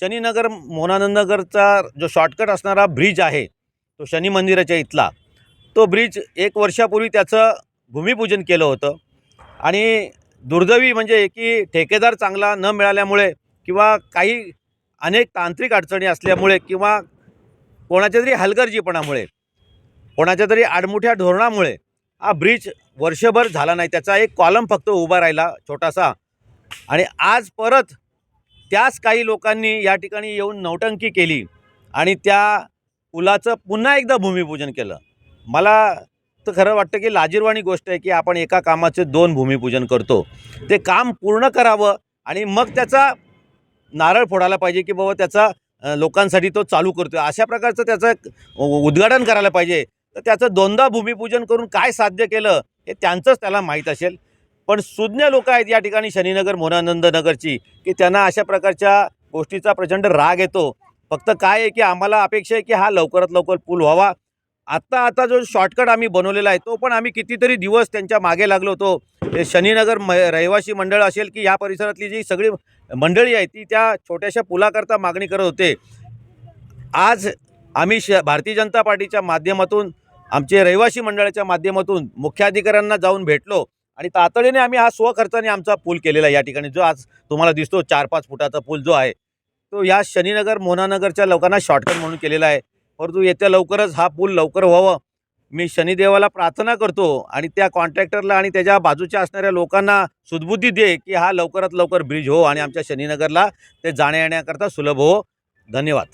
शनीनगर मोनानंदनगरचा जो शॉर्टकट असणारा ब्रिज आहे तो शनी मंदिराच्या इथला. तो ब्रिज एक वर्षापूर्वी त्याचं भूमिपूजन केलं होतं. आणि दुर्दैवी म्हणजे की ठेकेदार चांगला न मिळाल्यामुळे किंवा काही अनेक तांत्रिक अडचणी असल्यामुळे किंवा कोणाच्या तरी हलगर्जीपणामुळे कोणाच्या तरी आडमुठ्या धोरणामुळे हा ब्रिज वर्षभर झाला नाही. त्याचा एक कॉलम फक्त उभा राहिला छोटासा. आणि आज परत त्याच काही लोकांनी या ठिकाणी येऊन नौटंकी केली आणि त्या पुलाचं पुन्हा एकदा भूमिपूजन केलं. मला तर खरं वाटतं की लाजीरवाणी गोष्ट आहे की आपण एका कामाचे दोन भूमिपूजन करतो. ते काम पूर्ण करावं आणि मग त्याचा नारळ फोडायला पाहिजे की बाबा त्याचा लोकांसाठी तो चालू करतो अशा प्रकारचं त्याचं उ- उद्घाटन करायला पाहिजे. तर त्याचं दोनदा भूमिपूजन करून काय साध्य केलं हे त्यांचंच त्याला माहीत असेल. पण सुज्ञ लोक आहेत या ठिकाणी शनीनगर मोनानंद नगरची की त्यांना अशा प्रकारच्या गोष्टीचा प्रचंड राग येतो. फक्त काय आहे की आम्हाला अपेक्षा आहे की हा लवकरात लवकर पूल व्हावा. आत्ता आता जो शॉर्टकट आम्ही बनवलेला आहे तो पण आम्ही कितीतरी दिवस त्यांच्या मागे लागलो होतो. हे शनीनगर म रहिवासी मंडळ असेल की या परिसरातली जी सगळी मंडळी आहे ती त्या छोट्याशा पुलाकरता मागणी करत होते. आज आम्ही श भारतीय जनता पार्टीच्या माध्यमातून आमचे रहिवासी मंडळाच्या माध्यमातून मुख्याधिकाऱ्यांना जाऊन भेटलो. आणि तातडीने आम्ही हा स्वखर्चाने आमचा पूल केलेला आहे. या ठिकाणी जो आज तुम्हाला दिसतो चार पाच फुटाचा पूल जो आहे तो या शनीनगर मोनानगरच्या लोकांना शॉर्टकट म्हणून केलेला आहे. परंतु येत्या लवकरच हा पूल लवकर व्हावं. मी शनिदेवाला प्रार्थना करतो आणि त्या कॉन्ट्रॅक्टरला आणि त्याच्या बाजूच्या असणाऱ्या लोकांना सुदबुद्धी दे की हा लवकरात लवकर ब्रिज हो आणि आमच्या शनीनगरला ते जाण्या येण्याकरता सुलभ हो. धन्यवाद.